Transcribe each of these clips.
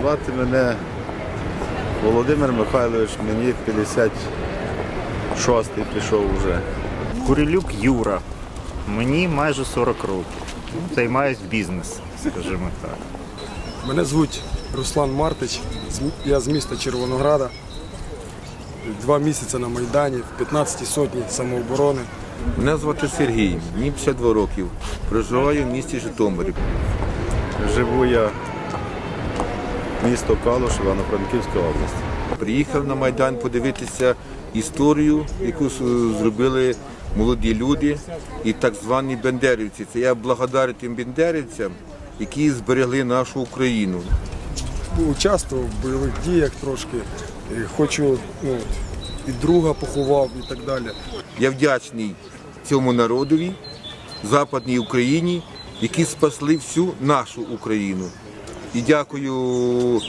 Звати мене Володимир Михайлович, мені 56-й пішов вже. Курилюк Юра. Мені майже 40 років. Займаюсь бізнесом, скажімо так. Мене звуть Руслан Мартич. Я з міста Червонограда. Два місяці на Майдані, в 15-й сотні самооборони. Мене звати Сергій, мені 52 років. Проживаю в місті Житомирі. Живу я місто Калуш, Івано-Франківська область. Приїхав на Майдан подивитися історію, яку зробили молоді люди і так звані бендерівці. Це я благодарю тим бендерівцям, які зберегли нашу Україну. Участвував в бойових діях трошки. Хочу, ну, і друга поховав і так далі. Я вдячний цьому народові, Западній Україні, які спасли всю нашу Україну. І дякую,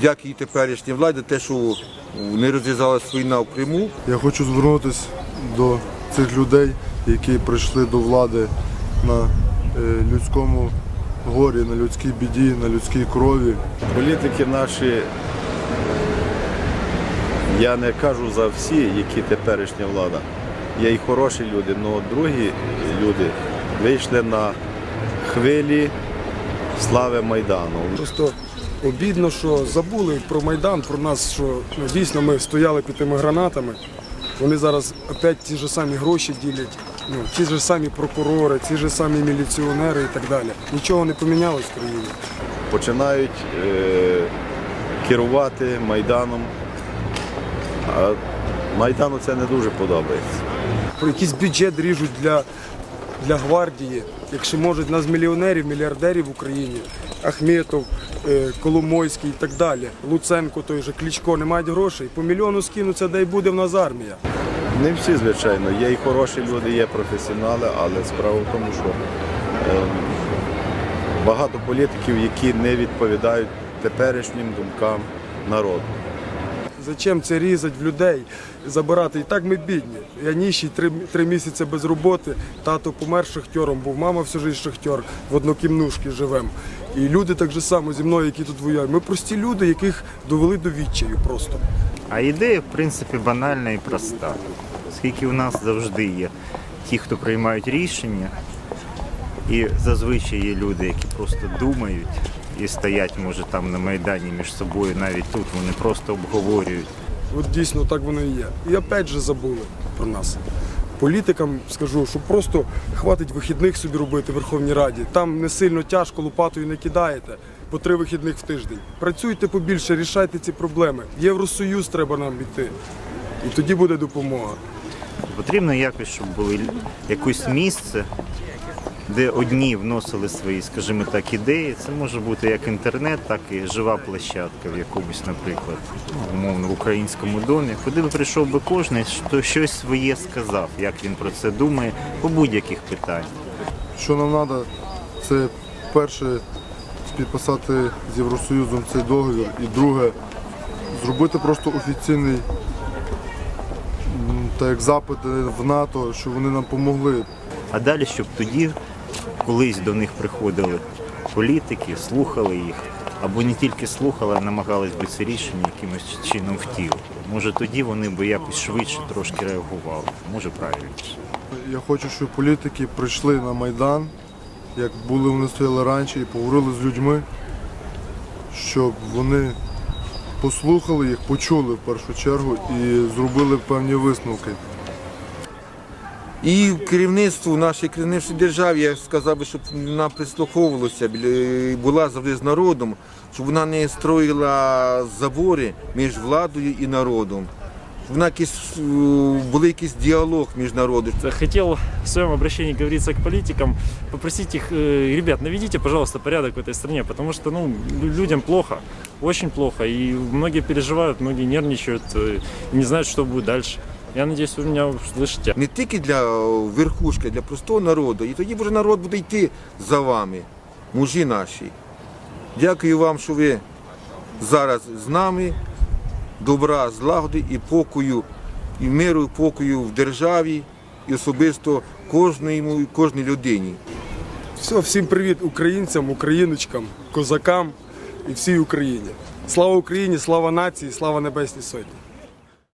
дякую теперішній владі, те, що не розв'язалася війна в Криму. Я хочу звернутися до цих людей, які прийшли до влади на е, людському горі, на людській біді, на людській крові. Політики наші, я не кажу за всі, які теперішня влада. Є і хороші люди, але другі люди вийшли на хвилі слави Майдану. Просто обідно, що забули про Майдан, про нас, що ну, дійсно ми стояли під тими гранатами. Вони зараз опять ті ж самі гроші ділять, ну, ті ж самі прокурори, ті ж самі міліціонери і так далі. Нічого не помінялось в країні. Починають е, керувати Майданом. А Майдану це не дуже подобається. Про якийсь бюджет ріжуть для, для гвардії. Якщо можуть нас мільйонерів, мільярдерів в Україні, Ахметов, е, Коломойський і так далі, Луценко, той же Кличко, не мають грошей. По мільйону скинуться, де й буде в нас армія. Не всі, звичайно, є і хороші люди, є професіонали, але справа в тому, що е, багато політиків, які не відповідають теперішнім думкам народу. Зачем це різати в людей, забирати? І так ми бідні. Я ніщий три, три місяці без роботи. Тато помер шахтером, був мама всю життя шахтер, в однокімнушці живемо. І люди так же само зі мною, які тут воюють. Ми прості люди, яких довели до відчаю просто. А ідея, в принципі, банальна і проста. Оскільки у нас завжди є ті, хто приймають рішення, і зазвичай є люди, які просто думають і стоять, може, там на Майдані між собою, навіть тут вони просто обговорюють. От дійсно так воно і є. І опять же забули про нас. Політикам скажу, що просто хватить вихідних собі робити в Верховній Раді. Там не сильно тяжко лопатою не кидаєте. По три вихідних в тиждень. Працюйте побільше, рішайте ці проблеми. Євросоюз треба нам йти. І тоді буде допомога. Потрібно якось, щоб було якесь місце, де одні вносили свої, скажімо так, ідеї. Це може бути як інтернет, так і жива площадка в якомусь, наприклад, ну, умовно в українському домі, куди би прийшов би кожен, що щось своє сказав, як він про це думає, по будь-яких питаннях. Що нам треба, це перше підписати з Євросоюзом цей договір, і друге зробити просто офіційний так як запити в НАТО, щоб вони нам допомогли. А далі, щоб тоді колись до них приходили політики, слухали їх, або не тільки слухали, а намагались би це рішення якимось чином втілити. Може тоді вони би якось швидше трошки реагували, може правильніше. Я хочу, щоб політики прийшли на Майдан, як були вони стояли раніше, і поговорили з людьми, щоб вони послухали їх, почули в першу чергу і зробили певні висновки. І керівництву нашої керівництві держави, я сказав би, щоб вона прислуховувалася, біля- була завжди з народом, щоб вона не строїла забори між владою і народом. Щоб вона якийсь, е, був якийсь діалог між народом. Хотел в своем обращении говориться к политикам, попросить их, э, ребят, наведите, пожалуйста, порядок в этой стране, потому что ну, лю- людям плохо, очень плохо, и многие переживают, многие нервничают, э, не знают, что будет дальше. Я надеюсь, вы меня услышите. Не тільки для е, верхушки, для простого народу. І тоді вже народ буде йти за вами, мужі наші. Дякую вам, що ви зараз з нами. Добра, злагоди і покою, і миру, і покою в державі, і особисто кожній, кожній людині. Все, всім привіт українцям, україночкам, козакам. і всій Україні. Слава Україні, слава нації, слава Небесній Сотні.